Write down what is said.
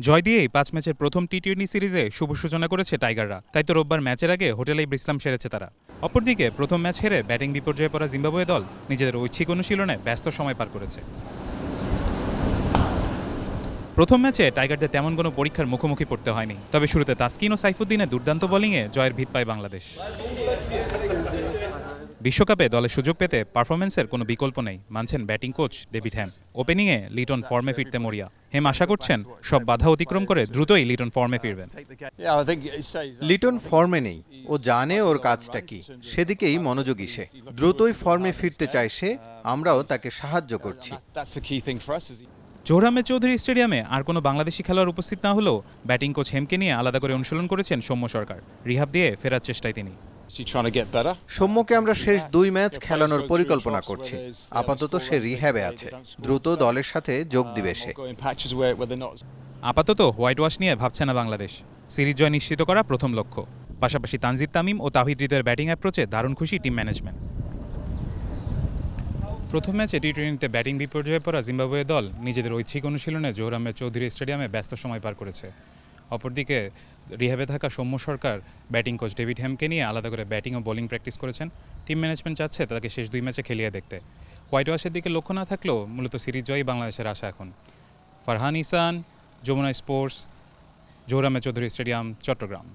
জয় দিয়েই পাঁচ ম্যাচের প্রথম টি টোয়েন্টি সিরিজে শুভ সূচনা করেছে টাইগাররা। তাই তো রোববার ম্যাচের আগে হোটেলেই বিশ্রাম সেরেছে তারা। অপরদিকে প্রথম ম্যাচ হেরে ব্যাটিং বিপর্যয়ে পড়া জিম্বাবুয়ে দল নিজেদের ঐচ্ছিক অনুশীলনে ব্যস্ত সময় পার করেছে। প্রথম ম্যাচে টাইগারদের তেমন কোনো পরীক্ষার মুখোমুখি পড়তে হয়নি। তবে শুরুতে তাসকিন ও সাইফুদ্দিনের দুর্দান্ত বোলিংয়ে জয়ের ভিত পায় বাংলাদেশ। বিশ্বকাপে দলে সুযোগ পেতে পারফরমেন্সের কোনো বিকল্প নেই মানছেন ব্যাটিং কোচ ডেভিড হ্যাম। ওপেনিংয়ে লিটন ফর্মে ফিরতে মরিয়া। হেম আশা করছেন সব বাধা অতিক্রম করে দ্রুতই লিটন ফর্মে ফিরবেন। লিটন ফর্মে নেই। ও জানে ওর কাজটা কি। সেদিকেই মনোযোগী সে। দ্রুতই ফর্মে ফিরতে চায় সে। আমরাও তাকে সাহায্য করছি। জোহরামে চৌধুরী স্টেডিয়ামে আর কোনো বাংলাদেশি খেলোয়াড় উপস্থিত না হলেও ব্যাটিং কোচ হেমকে নিয়ে আলাদা করে অনুশীলন করেছেন সৌম্য সরকার। রিহাব দিয়ে ফেরার চেষ্টায় তিনি। সৌম্যকে আমরা শেষ দুই ম্যাচ খেলানোর পরিকল্পনা করছি। আপাতত সে রিহ্যাবে আছে। দ্রুত দলের সাথে যোগ দিবে সে। আপাতত হোয়াইট ওয়াশ নিয়ে ভাবছে না বাংলাদেশ। সিরিজ জয় নিশ্চিত করা প্রথম লক্ষ্য। পাশাপাশি তানজিদ তামিম ও তাহিদ হৃদয়ের ব্যাটিং অ্যাপ্রোচে দারুণ খুশি টিম ম্যানেজমেন্ট প্রথম ম্যাচে টি টোয়েন্টিতে ব্যাটিং বিপর্যয়ে পড়া জিম্বাবুয়ে দল নিজেদের ঐচ্ছিক অনুশীলনে জোহরামের চৌধুরী স্টেডিয়ামে ব্যস্ত সময় পার করেছে। অপরদিকে রিহাবে থাকা Soumya Sarkar, batting coach David হ্যামকে নিয়ে আলাদা করে ব্যাটিং ও বোলিং প্র্যাকটিস করেছেন। টিম ম্যানেজমেন্ট চাচ্ছে তাকে শেষ দুই ম্যাচে খেলিয়ে দেখতে। হোয়াইট ওয়াশের দিকে লক্ষ্য না থাকলেও মূলত সিরিজ জয়ই বাংলাদেশের আশা এখন। ফারহান ইসান, যমুনা স্পোর্টস, জোহরামে চৌধুরী স্টেডিয়াম, চট্টগ্রাম।